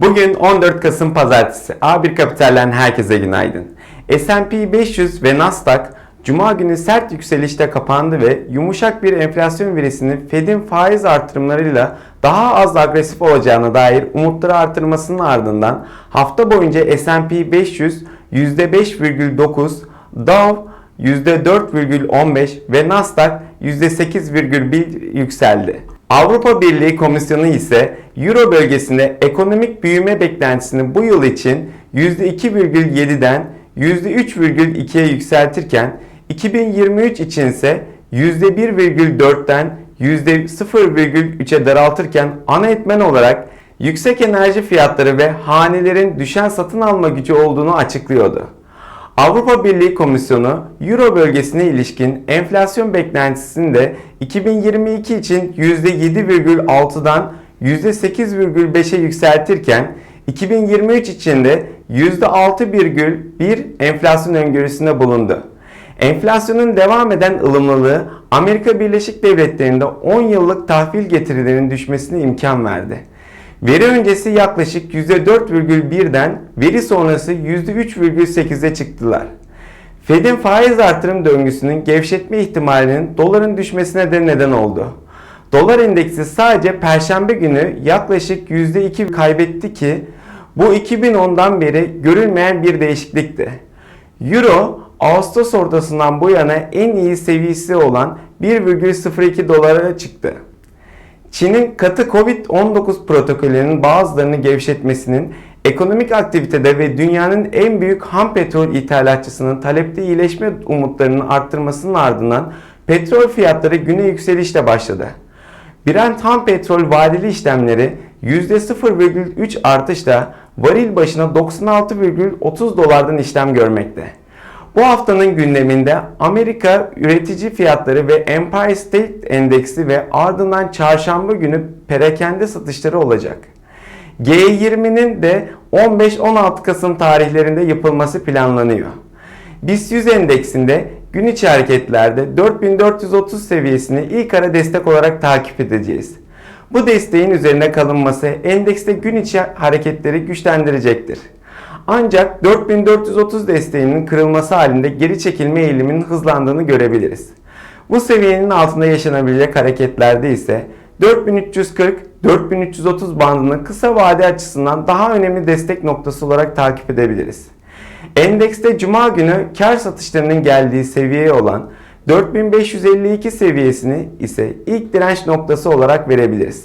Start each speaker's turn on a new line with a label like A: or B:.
A: Bugün 14 Kasım Pazartesi. A1 Kapital'den herkese günaydın. S&P 500 ve Nasdaq Cuma günü sert yükselişte kapandı ve yumuşak bir enflasyon verisinin Fed'in faiz artırımlarıyla daha az agresif olacağına dair umutları artırmasının ardından hafta boyunca S&P 500 %5,9, Dow %4,15 ve Nasdaq %8,1 yükseldi. Avrupa Birliği Komisyonu ise Euro bölgesinde ekonomik büyüme beklentisini bu yıl için %2,7'den %3,2'ye yükseltirken 2023 için ise %1,4'ten %0,3'e daraltırken ana etmen olarak yüksek enerji fiyatları ve hanelerin düşen satın alma gücü olduğunu açıklıyordu. Avrupa Birliği Komisyonu Euro bölgesine ilişkin enflasyon beklentisini de 2022 için %7,6'dan %8,5'e yükseltirken 2023 için de %6,1 enflasyon öngörüsünde bulundu. Enflasyonun devam eden ılımlılığı Amerika Birleşik Devletleri'nde 10 yıllık tahvil getirilerinin düşmesine imkan verdi. Veri öncesi yaklaşık %4,1'den veri sonrası %3,8'e çıktılar. Fed'in faiz artırım döngüsünün gevşetme ihtimalinin doların düşmesine de neden oldu. Dolar endeksi sadece perşembe günü yaklaşık %2 kaybetti ki bu 2010'dan beri görülmeyen bir değişiklikti. Euro Ağustos ortasından bu yana en iyi seviyesi olan 1,02 dolara çıktı. Çin'in katı Covid-19 protokollerinin bazılarını gevşetmesinin ekonomik aktivitede ve dünyanın en büyük ham petrol ithalatçısının talepte iyileşme umutlarının arttırmasının ardından petrol fiyatları güne yükselişle başladı. Brent ham petrol vadeli işlemleri %0,3 artışla varil başına 96,30 dolardan işlem görmekte. Bu haftanın gündeminde Amerika üretici fiyatları ve Empire State Endeksi ve ardından çarşamba günü perakende satışları olacak. G20'nin de 15-16 Kasım tarihlerinde yapılması planlanıyor. BIST 100 endeksinde gün içi hareketlerde 4430 seviyesini ilk ara destek olarak takip edeceğiz. Bu desteğin üzerine kalınması endekste gün içi hareketleri güçlendirecektir. Ancak 4430 desteğinin kırılması halinde geri çekilme eğiliminin hızlandığını görebiliriz. Bu seviyenin altında yaşanabilecek hareketlerde ise 4340-4330 bandını kısa vade açısından daha önemli destek noktası olarak takip edebiliriz. Endekste cuma günü kar satışlarının geldiği seviyeye olan 4552 seviyesini ise ilk direnç noktası olarak verebiliriz.